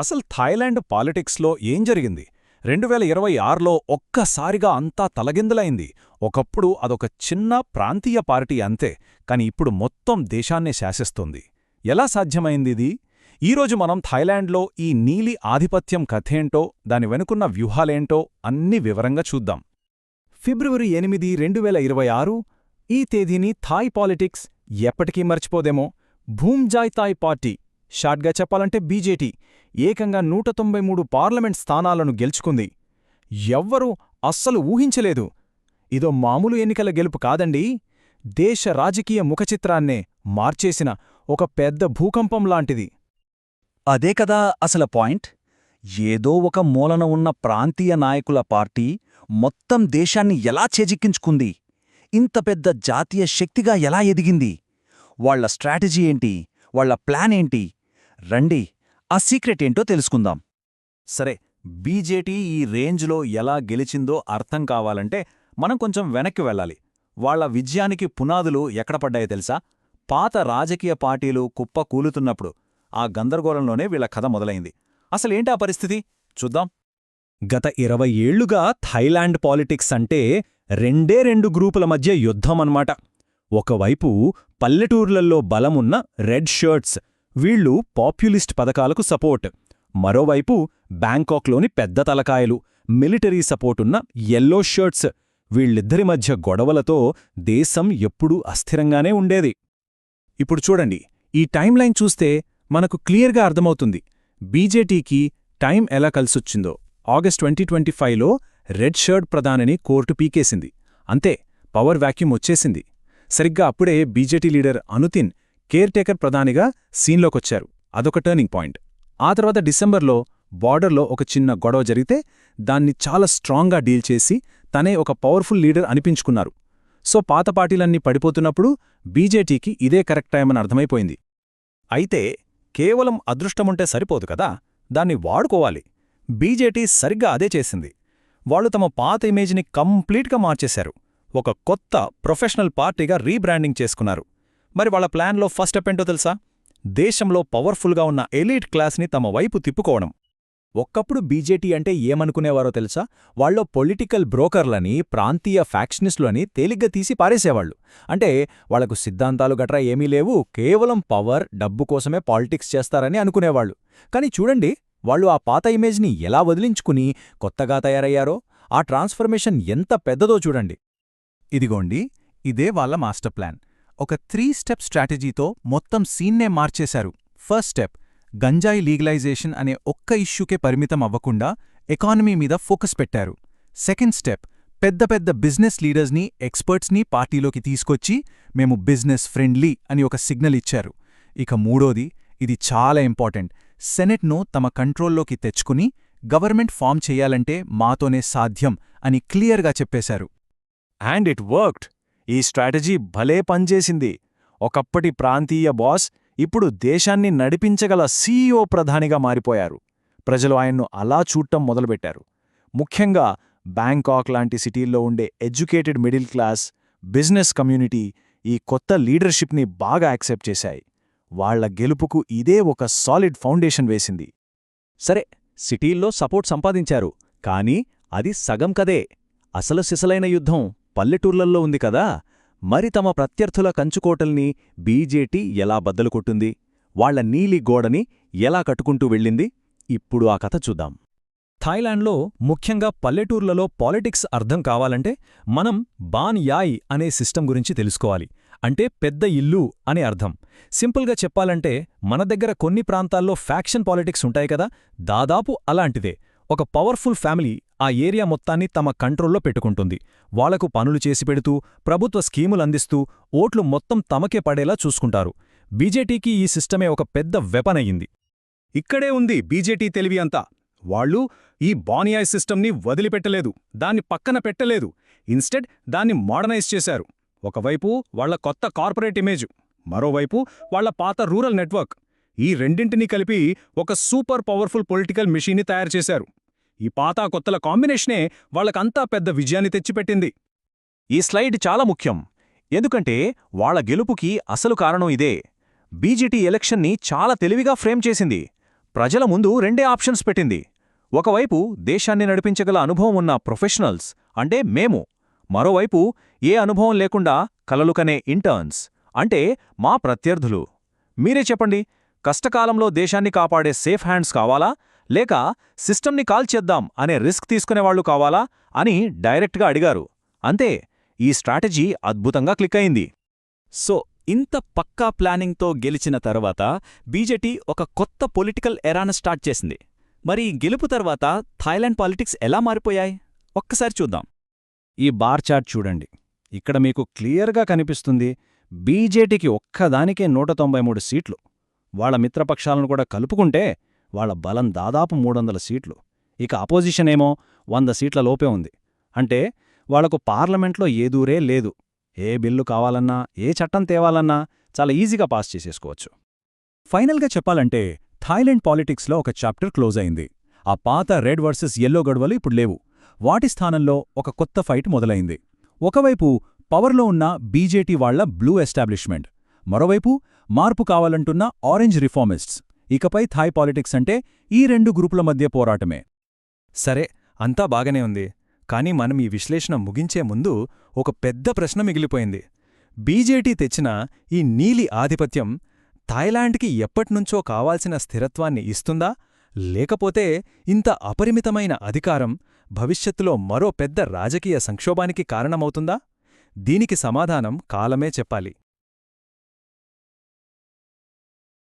అసలు థాయిలాండ్ పాలిటిక్స్లో ఏం జరిగింది? రెండు వేల ఇరవై ఆరులో ఒక్కసారిగా అంతా తలగిందులైంది. ఒకప్పుడు అదొక చిన్న ప్రాంతీయ పార్టీ అంతే కాని ఇప్పుడు మొత్తం దేశాన్నే శాసిస్తుంది. ఎలా సాధ్యమైందిది? ఈరోజు మనం థాయిలాండ్లో ఈ నీలి ఆధిపత్యం కథేంటో దాని వెనుకున్న వ్యూహాలేంటో అన్ని వివరంగా చూద్దాం. ఫిబ్రవరి ఎనిమిది రెండు వేల ఇరవై ఆరు ఈ తేదీని థాయ్ పాలిటిక్స్ ఎప్పటికీ మర్చిపోదేమో. భూమ్జాయ్ థాయ్ పార్టీ షార్ట్గా చెప్పాలంటే బీజేటీ ఏకంగా నూట తొంభై మూడు పార్లమెంట్ స్థానాలను గెలుచుకుంది. ఎవ్వరూ అస్సలు ఊహించలేదు. ఇదో మామూలు ఎన్నికల గెలుపు కాదండి. దేశ రాజకీయ ముఖచిత్రాన్నే మార్చేసిన ఒక పెద్ద భూకంపం లాంటిది. అదే కదా అసల పాయింట్? ఏదో ఒక మూలన ఉన్న ప్రాంతీయ నాయకుల పార్టీ మొత్తం దేశాన్ని ఎలా చేజిక్కించుకుంది? ఇంత పెద్ద జాతీయ శక్తిగా ఎలా ఎదిగింది? వాళ్ళ స్ట్రాటజీ ఏంటి? వాళ్ళ ప్లాన్ ఏంటి? రండి ఆ సీక్రెట్ ఏంటో తెలుసుకుందాం. సరే బీజేటీ ఈ రేంజ్లో ఎలా గెలిచిందో అర్థం కావాలంటే మనం కొంచెం వెనక్కి వెళ్ళాలి. వాళ్ళ విజయానికి పునాదులు ఎక్కడ పడ్డాయో తెలుసా? పాత రాజకీయ పార్టీలు కుప్ప కూలుతున్నప్పుడు ఆ గందరగోళంలోనే వీళ్ళ కథ మొదలైంది. అసలేంటి ఆ పరిస్థితి? చూద్దాం. గత ఇరవై ఏళ్ళుగా థైలాండ్ పాలిటిక్స్ అంటే రెండే రెండు గ్రూపుల మధ్య యుద్ధమన్నమాట. ఒకవైపు పల్లెటూర్లల్లో బలమున్న రెడ్ షర్ట్స్ వీళ్ళు పాప్యులిస్ట్ పథకాలకు సపోర్ట్. మరోవైపు బ్యాంకాక్లోని పెద్ద తలకాయలు మిలిటరీ సపోర్టున్న ఎల్లో షర్ట్స్ వీళ్ళిద్దరి మధ్య గొడవలతో దేశం ఎప్పుడూ అస్థిరంగానే ఉండేది. ఇప్పుడు చూడండి ఈ టైంలైన్ చూస్తే మనకు క్లియర్గా అర్థమవుతుంది బీజేటీకి టైం ఎలా కలిసొచ్చిందో. ఆగస్ట్ ట్వంటీ ట్వంటీ ఫైవ్లో రెడ్ షర్ట్ ప్రధానిని కోర్టు పీకేసింది. అంతే పవర్ వ్యాక్యూమ్ వచ్చేసింది. సరిగ్గా అప్పుడే BJT leader Anutin caretaker ప్రధానిగా సీన్లోకొచ్చారు. అదొక టర్నింగ్ పాయింట్. ఆ తర్వాత డిసెంబర్లో బార్డర్లో ఒక చిన్న గొడవ జరిగితే దాన్ని చాలా స్ట్రాంగ్గా డీల్ చేసి తనే ఒక పవర్ఫుల్ లీడర్ అనిపించుకున్నారు. సో పాత పార్టీలన్నీ పడిపోతున్నప్పుడు బీజేటీకి ఇదే కరెక్ట్ టైం అని అర్థమైపోయింది. అయితే కేవలం అదృష్టముంటే సరిపోదు కదా? దాన్ని వాడుకోవాలి. బీజేటీ సరిగ్గా అదే చేసింది. వాళ్ళు తమ పాత ఇమేజ్ని కంప్లీట్గా మార్చేశారు. ఒక కొత్త ప్రొఫెషనల్ పార్టీగా రీబ్రాండింగ్ చేసుకున్నారు. మరి వాళ్ళ ప్లాన్లో ఫస్ట్ స్టెప్ ఏంటో తెలుసా? దేశంలో పవర్ఫుల్గా ఉన్న ఎలీట్ క్లాస్ని తమ వైపు తిప్పుకోవడం. ఒక్కప్పుడు బీజేటీ అంటే ఏమనుకునేవారో తెలుసా? వాళ్ళో పొలిటికల్ బ్రోకర్లని ప్రాంతీయ ఫ్యాక్షనిస్టులని తేలిగ్గా తీసి పారేసేవాళ్ళు అంటే వాళ్ళకు సిద్ధాంతాలు గట్రా ఏమీ లేవు కేవలం పవర్ డబ్బు కోసమే పాలిటిక్స్ చేస్తారని అనుకునేవాళ్ళు కాని చూడండి వాళ్ళు ఆ పాత ఇమేజ్ని ఎలా వదిలించుకుని కొత్తగా తయారయ్యారో ఆ ట్రాన్స్ఫర్మేషన్ ఎంత పెద్దదో చూడండి. ఇదిగోండి ఇదే వాళ్ళ మాస్టర్ ప్లాన్. ఒక త్రీ స్టెప్ స్ట్రాటజీతో మొత్తం సీన్నే మార్చేశారు. ఫస్ట్ స్టెప్ గంజాయి లీగలైజేషన్ అనే ఒక్క ఇష్యూకే పరిమితం అవ్వకుండా ఎకానమీ మీద ఫోకస్ పెట్టారు. సెకండ్ స్టెప్ పెద్ద పెద్ద బిజినెస్ లీడర్స్ని ఎక్స్పర్ట్స్ని పార్టీలోకి తీసుకొచ్చి మేము బిజినెస్ ఫ్రెండ్లీ అని ఒక సిగ్నల్ ఇచ్చారు. ఇక మూడోది ఇది చాలా ఇంపార్టెంట్ సెనెట్ను తమ కంట్రోల్లోకి తెచ్చుకుని గవర్నమెంట్ ఫామ్ చెయ్యాలంటే మాతోనే సాధ్యం అని క్లియర్గా చెప్పేశారు. అండ్ ఇట్ వర్క్డ్ ఈ స్ట్రాటజీ భలే పనిచేసింది. ఒకప్పటి ప్రాంతీయ బాస్ ఇప్పుడు దేశాన్ని నడిపించగల సీఈఓ ప్రధానిగా మారిపోయారు. ప్రజలు ఆయన్ను అలా చూడటం మొదలుపెట్టారు. ముఖ్యంగా బ్యాంకాక్ లాంటి సిటీల్లో ఉండే educated middle class business community ఈ కొత్త లీడర్షిప్ని బాగా యాక్సెప్ట్ చేశాయి. వాళ్ళ గెలుపుకు ఇదే ఒక సాలిడ్ ఫౌండేషన్ వేసింది. సరే సిటీల్లో సపోర్ట్ సంపాదించారు కానీ అది సగం కదే. అసలు సిసలైన యుద్ధం. పల్లెటూర్లల్లో ఉంది కదా. మరి తమ ప్రత్యర్థుల కంచుకోటల్ని బీజేటీ ఎలా బద్దలు కొట్టింది వాళ్ళ నీలి గోడని ఎలా కట్టుకుంటూ వెళ్ళింది? ఇప్పుడు ఆ కథ చూద్దాం. థాయిలాండ్లో ముఖ్యంగా పల్లెటూర్లలో పాలిటిక్స్ అర్థం కావాలంటే మనం బాన్ యాయ్ అనే సిస్టమ్ గురించి తెలుసుకోవాలి. అంటే పెద్ద ఇల్లు అనే అర్థం. సింపుల్గా చెప్పాలంటే మన దగ్గర కొన్ని ప్రాంతాల్లో ఫ్యాక్షన్ పాలిటిక్స్ ఉంటాయి కదా. దాదాపు అలాంటిదే. ఒక పవర్ఫుల్ ఫ్యామిలీ ఆ ఏరియా మొత్తాన్ని తమ కంట్రోల్లో పెట్టుకుంటుంది. వాళ్ళకు పనులు చేసి పెడుతూ ప్రభుత్వ స్కీములందిస్తూ ఓట్లు మొత్తం తమకే పడేలా చూసుకుంటారు. బీజేటీకి ఈ సిస్టమే ఒక పెద్ద వెపనయ్యింది ఇక్కడే ఉంది బీజేటీ తెలివి అంతా. వాళ్ళు ఈ బానియాయ్ సిస్టమ్ని వదిలిపెట్టలేదు దాన్ని పక్కన పెట్టలేదు. ఇన్స్టెడ్ దాన్ని మోడర్నైజ్ చేశారు. ఒకవైపు వాళ్ళ కొత్త కార్పొరేట్ ఇమేజ్ మరోవైపు వాళ్ళ పాత రూరల్ నెట్వర్క్. ఈ రెండింటినీ కలిపి ఒక సూపర్ పవర్ఫుల్ పొలిటికల్ మిషీన్ని తయారు చేశారు. ఈ పాతా కొత్తల కాంబినేషనే వాళ్ళకంతా పెద్ద విజయాన్ని తెచ్చిపెట్టింది. ఈ స్లైడ్ చాలా ముఖ్యం. ఎందుకంటే వాళ్ళ గెలుపుకి అసలు కారణం ఇదే. బీజేటీ ఎలక్షన్ని చాలా తెలివిగా ఫ్రేమ్ చేసింది. ప్రజల ముందు రెండే ఆప్షన్స్ పెట్టింది. ఒకవైపు దేశాన్ని నడిపించగల అనుభవం ఉన్న ప్రొఫెషనల్స్ అంటే మేము. మరోవైపు ఏ అనుభవం లేకుండా కలలు కనే ఇంటర్న్స్ అంటే మా ప్రత్యర్థులు. మీరే చెప్పండి కష్టకాలంలో దేశాన్ని కాపాడే సేఫ్ హ్యాండ్స్ కావాలా? లేక సిస్టమ్ని కాల్చేద్దాం అనే రిస్క్ తీసుకునేవాళ్ళు కావాలా అని డైరెక్ట్గా అడిగారు. అంతే ఈ స్ట్రాటజీ అద్భుతంగా క్లిక్ అయింది. సో ఇంత పక్కా ప్లానింగ్తో గెలిచిన తర్వాత బీజేటీ ఒక కొత్త పొలిటికల్ ఎరాను స్టార్ట్ చేసింది. మరి గెలుపు తర్వాత థాయిలాండ్ పాలిటిక్స్ ఎలా మారిపోయాయి? ఒక్కసారి చూద్దాం. ఈ బార్ చార్ట్ చూడండి. ఇక్కడ మీకు క్లియర్గా కనిపిస్తుంది బీజేటీకి ఒక్కదానికే నూట తొంభై మూడు సీట్లు. వాళ్ళ మిత్రపక్షాలను కూడా కలుపుకుంటే వాళ్ళ బలం దాదాపు మూడొందల సీట్లు. ఇక అపోజిషన్ ఏమో వంద సీట్ల లోపే ఉంది. అంటే వాళ్ళకు పార్లమెంట్లో ఏ దూరే లేదు. ఏ బిల్లు కావాలన్నా ఏ చట్టం తేవాలన్నా చాలా ఈజీగా పాస్ చేసేసుకోవచ్చు. ఫైనల్గా చెప్పాలంటే థాయిలాండ్ పాలిటిక్స్లో ఒక చాప్టర్ క్లోజ్ అయింది. ఆ పాత రెడ్ వర్సెస్ ఎల్లో గొడవలు ఇప్పుడు లేవు. వాటి స్థానంలో ఒక కొత్త ఫైట్ మొదలైంది. ఒకవైపు పవర్లో ఉన్న బీజేటీ వాళ్ళ బ్లూ ఎస్టాబ్లిష్మెంట్. మరోవైపు మార్పు కావాలంటున్న ఆరెంజ్ రిఫార్మిస్ట్స్. ఇకపై థాయ్ పాలిటిక్స్ అంటే ఈ రెండు గ్రూపుల మధ్య పోరాటమే. సరే అంతా బాగానే ఉంది. కానీ మనం ఈ విశ్లేషణ ముగించే ముందు ఒక పెద్ద ప్రశ్న మిగిలిపోయింది. బీజేటీ తెచ్చిన ఈ నీలి ఆధిపత్యం థాయిలాండ్కి ఎప్పట్నుంచో కావాల్సిన స్థిరత్వాన్ని ఇస్తుందా? లేకపోతే ఇంత అపరిమితమైన అధికారం భవిష్యత్తులో మరో పెద్ద రాజకీయ సంక్షోభానికి కారణమవుతుందా? దీనికి సమాధానం కాలమే చెప్పాలి.